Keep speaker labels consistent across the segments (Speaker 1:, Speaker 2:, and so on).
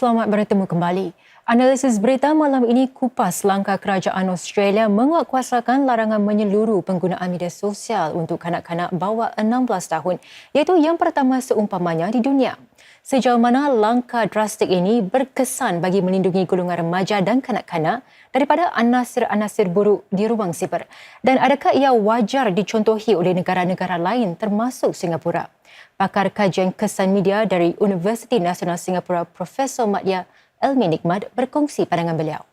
Speaker 1: Selamat bertemu kembali. Analisis berita malam ini kupas langkah kerajaan Australia menguatkuasakan larangan menyeluruh penggunaan media sosial untuk kanak-kanak bawah 16 tahun iaitu yang pertama seumpamanya di dunia. Sejauh mana langkah drastik ini berkesan bagi melindungi golongan remaja dan kanak-kanak daripada anasir-anasir buruk di ruang siber? Dan adakah ia wajar dicontohi oleh negara-negara lain termasuk Singapura? Pakar kajian kesan media dari Universiti Nasional Singapura Profesor Madya Elmi Nikmat berkongsi pandangan beliau.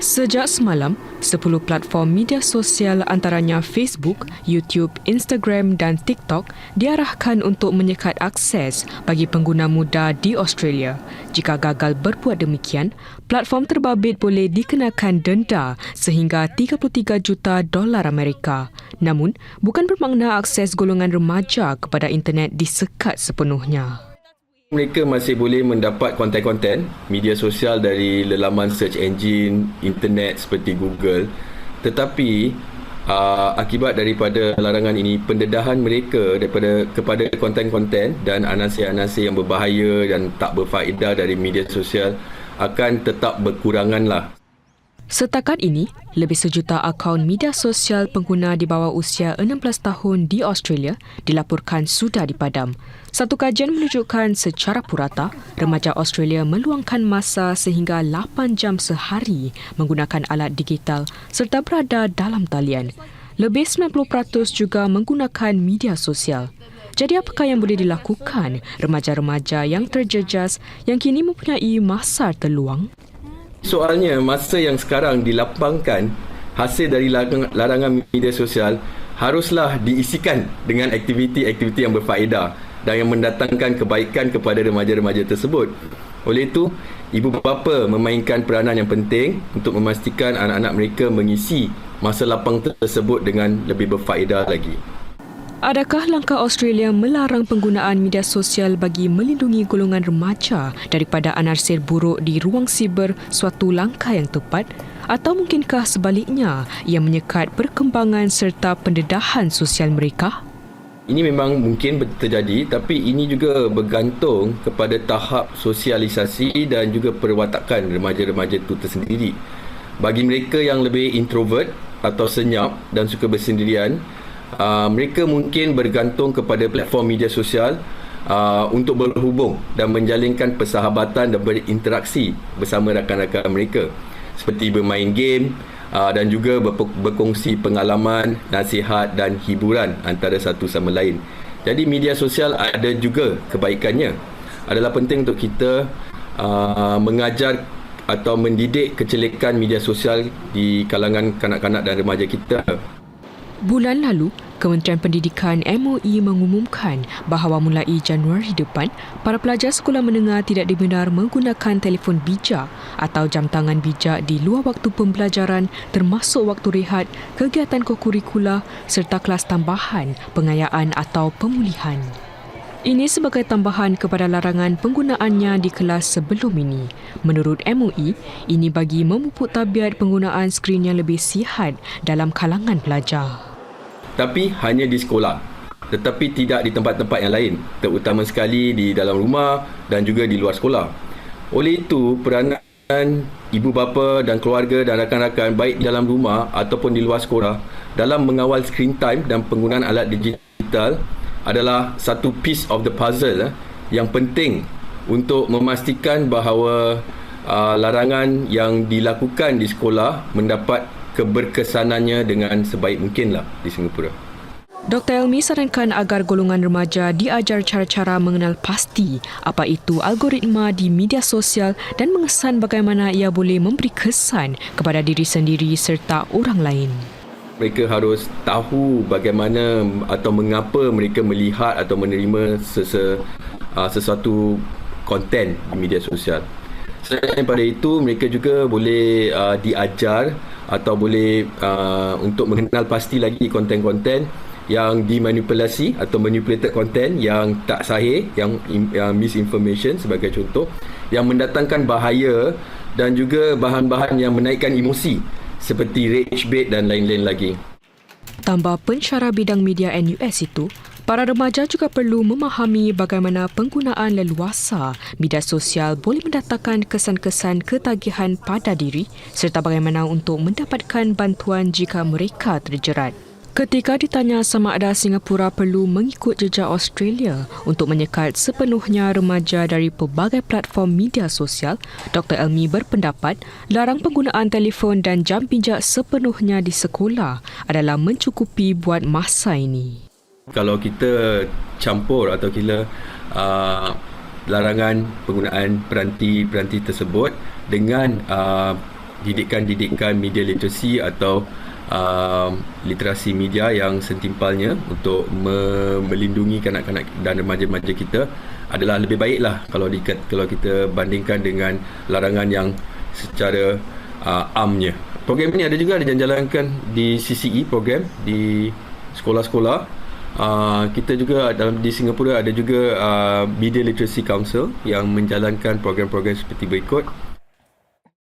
Speaker 2: Sejak semalam, 10 platform media sosial antaranya Facebook, YouTube, Instagram dan TikTok diarahkan untuk menyekat akses bagi pengguna muda di Australia. Jika gagal berbuat demikian, platform terbabit boleh dikenakan denda sehingga 33 juta dolar Amerika. Namun, bukan bermakna akses golongan remaja kepada internet disekat sepenuhnya.
Speaker 3: Mereka masih boleh mendapat konten-konten media sosial dari lelaman search engine, internet seperti Google. Tetapi uh, akibat daripada larangan ini, pendedahan mereka daripada kepada konten-konten dan anasir-anasir yang berbahaya dan tak berfaedah dari media sosial akan tetap berkurangan lah.
Speaker 2: Setakat ini, lebih sejuta akaun media sosial pengguna di bawah usia 16 tahun di Australia dilaporkan sudah dipadam. Satu kajian menunjukkan secara purata, remaja Australia meluangkan masa sehingga 8 jam sehari menggunakan alat digital serta berada dalam talian. Lebih 90% juga menggunakan media sosial. Jadi apakah yang boleh dilakukan remaja-remaja yang terjejas yang kini mempunyai masa terluang?
Speaker 3: Soalnya masa yang sekarang dilapangkan hasil dari larangan media sosial haruslah diisikan dengan aktiviti-aktiviti yang berfaedah dan yang mendatangkan kebaikan kepada remaja-remaja tersebut. Oleh itu, ibu bapa memainkan peranan yang penting untuk memastikan anak-anak mereka mengisi masa lapang tersebut dengan lebih berfaedah lagi.
Speaker 2: Adakah langkah Australia melarang penggunaan media sosial bagi melindungi golongan remaja daripada anarsir buruk di ruang siber suatu langkah yang tepat? Atau mungkinkah sebaliknya ia menyekat perkembangan serta pendedahan sosial mereka?
Speaker 3: Ini memang mungkin terjadi tapi ini juga bergantung kepada tahap sosialisasi dan juga perwatakan remaja-remaja itu tersendiri. Bagi mereka yang lebih introvert atau senyap dan suka bersendirian, uh, mereka mungkin bergantung kepada platform media sosial uh, untuk berhubung dan menjalinkan persahabatan dan berinteraksi bersama rakan-rakan mereka seperti bermain game uh, dan juga ber- berkongsi pengalaman, nasihat dan hiburan antara satu sama lain. Jadi media sosial ada juga kebaikannya. Adalah penting untuk kita uh, mengajar atau mendidik kecelikan media sosial di kalangan kanak-kanak dan remaja kita.
Speaker 2: Bulan lalu, Kementerian Pendidikan MOE mengumumkan bahawa mulai Januari depan, para pelajar sekolah menengah tidak dibenar menggunakan telefon bijak atau jam tangan bijak di luar waktu pembelajaran termasuk waktu rehat, kegiatan kokurikula serta kelas tambahan, pengayaan atau pemulihan. Ini sebagai tambahan kepada larangan penggunaannya di kelas sebelum ini. Menurut MOE, ini bagi memupuk tabiat penggunaan skrin yang lebih sihat dalam kalangan pelajar
Speaker 3: tapi hanya di sekolah. Tetapi tidak di tempat-tempat yang lain. Terutama sekali di dalam rumah dan juga di luar sekolah. Oleh itu peranan ibu bapa dan keluarga dan rakan-rakan baik di dalam rumah ataupun di luar sekolah dalam mengawal screen time dan penggunaan alat digital adalah satu piece of the puzzle eh, yang penting untuk memastikan bahawa uh, larangan yang dilakukan di sekolah mendapat keberkesanannya dengan sebaik mungkinlah di Singapura.
Speaker 2: Dr. Elmi sarankan agar golongan remaja diajar cara-cara mengenal pasti apa itu algoritma di media sosial dan mengesan bagaimana ia boleh memberi kesan kepada diri sendiri serta orang lain.
Speaker 3: Mereka harus tahu bagaimana atau mengapa mereka melihat atau menerima sese, uh, sesuatu konten di media sosial. Selain daripada itu, mereka juga boleh uh, diajar atau boleh uh, untuk mengenal pasti lagi konten-konten yang dimanipulasi atau manipulated content yang tak sahih yang, yang misinformation sebagai contoh yang mendatangkan bahaya dan juga bahan-bahan yang menaikkan emosi seperti rage bait dan lain-lain lagi.
Speaker 2: Tambah pensyarah bidang media NUS itu, Para remaja juga perlu memahami bagaimana penggunaan leluasa media sosial boleh mendatangkan kesan-kesan ketagihan pada diri serta bagaimana untuk mendapatkan bantuan jika mereka terjerat. Ketika ditanya sama ada Singapura perlu mengikut jejak Australia untuk menyekat sepenuhnya remaja dari pelbagai platform media sosial, Dr. Elmi berpendapat larang penggunaan telefon dan jam pijak sepenuhnya di sekolah adalah mencukupi buat masa ini.
Speaker 3: Kalau kita campur atau kira uh, larangan penggunaan peranti-peranti tersebut dengan uh, didikan-didikan media literasi atau uh, literasi media yang sentimpalnya untuk me- melindungi kanak-kanak dan remaja-remaja kita adalah lebih baiklah kalau di, kalau kita bandingkan dengan larangan yang secara uh, amnya. Program ini ada juga dijalankan di CCE program di sekolah-sekolah Uh, kita juga dalam di Singapura ada juga uh, Media Literacy Council yang menjalankan program-program seperti berikut